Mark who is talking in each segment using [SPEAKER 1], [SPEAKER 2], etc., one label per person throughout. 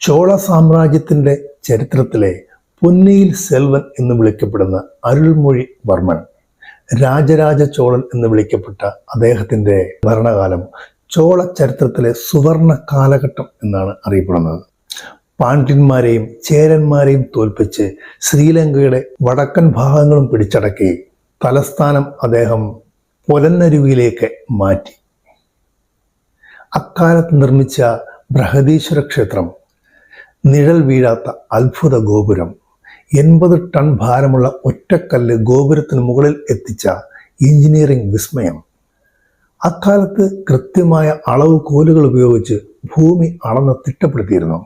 [SPEAKER 1] ചോള സാമ്രാജ്യത്തിന്റെ ചരിത്രത്തിലെ പൊന്നിയിൽ സെൽവൻ എന്ന് വിളിക്കപ്പെടുന്ന അരുൾമൊഴി വർമ്മൻ രാജരാജ ചോളൻ എന്ന് വിളിക്കപ്പെട്ട അദ്ദേഹത്തിന്റെ ഭരണകാലം ചോള ചരിത്രത്തിലെ സുവർണ കാലഘട്ടം എന്നാണ് അറിയപ്പെടുന്നത്. പാണ്ഡ്യന്മാരെയും ചേരന്മാരെയും തോൽപ്പിച്ച് ശ്രീലങ്കയുടെ വടക്കൻ ഭാഗങ്ങളും പിടിച്ചടക്കി തലസ്ഥാനം അദ്ദേഹം പൊലന്നരുവിയിലേക്ക് മാറ്റി. അക്കാലത്ത് നിർമ്മിച്ച ബൃഹദീശ്വര ക്ഷേത്രം നിഴൽ വീഴാത്ത അത്ഭുത ഗോപുരം. എൺപത് ടൺ ഭാരമുള്ള ഒറ്റക്കല്ല് ഗോപുരത്തിന് മുകളിൽ എത്തിച്ച എഞ്ചിനീയറിംഗ് വിസ്മയം. അക്കാലത്ത് കൃത്യമായ അളവ് കോലുകൾ ഉപയോഗിച്ച് ഭൂമി അളന്ന് തിട്ടപ്പെടുത്തിയിരുന്നു.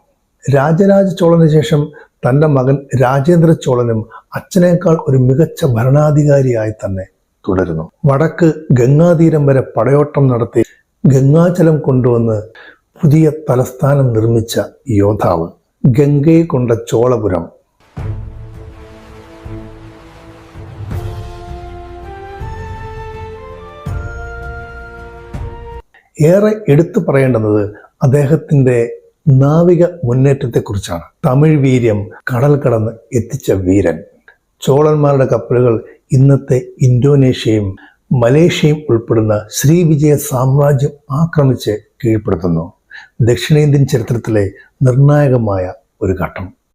[SPEAKER 1] രാജരാജ ചോളന് ശേഷം തന്റെ മകൻ രാജേന്ദ്ര ചോളനും അച്ഛനേക്കാൾ ഒരു മികച്ച ഭരണാധികാരിയായി തന്നെ തുടരുന്നു. വടക്ക് ഗംഗാതീരം വരെ പടയോട്ടം നടത്തി ഗംഗാജലം കൊണ്ടുവന്ന് പുതിയ തലസ്ഥാനം നിർമ്മിച്ച യോദ്ധാവ്. ഗംഗയെ കൊണ്ട ചോളപുരം ഏറെ എടുത്തു പറയേണ്ടുന്നത് അദ്ദേഹത്തിന്റെ നാവിക മുന്നേറ്റത്തെക്കുറിച്ചാണ്. തമിഴ് വീര്യം കടൽ കടന്ന് എത്തിച്ച വീരൻ. ചോളന്മാരുടെ കപ്പലുകൾ ഇന്നത്തെ ഇന്തോനേഷ്യയും മലേഷ്യയും ഉൾപ്പെടുന്ന ശ്രീവിജയ സാമ്രാജ്യം ആക്രമിച്ച് കീഴ്പ്പെടുത്തുന്നു. ദക്ഷിണേന്ത്യൻ ചരിത്രത്തിലെ നിർണായകമായ ഒരു ഘട്ടം.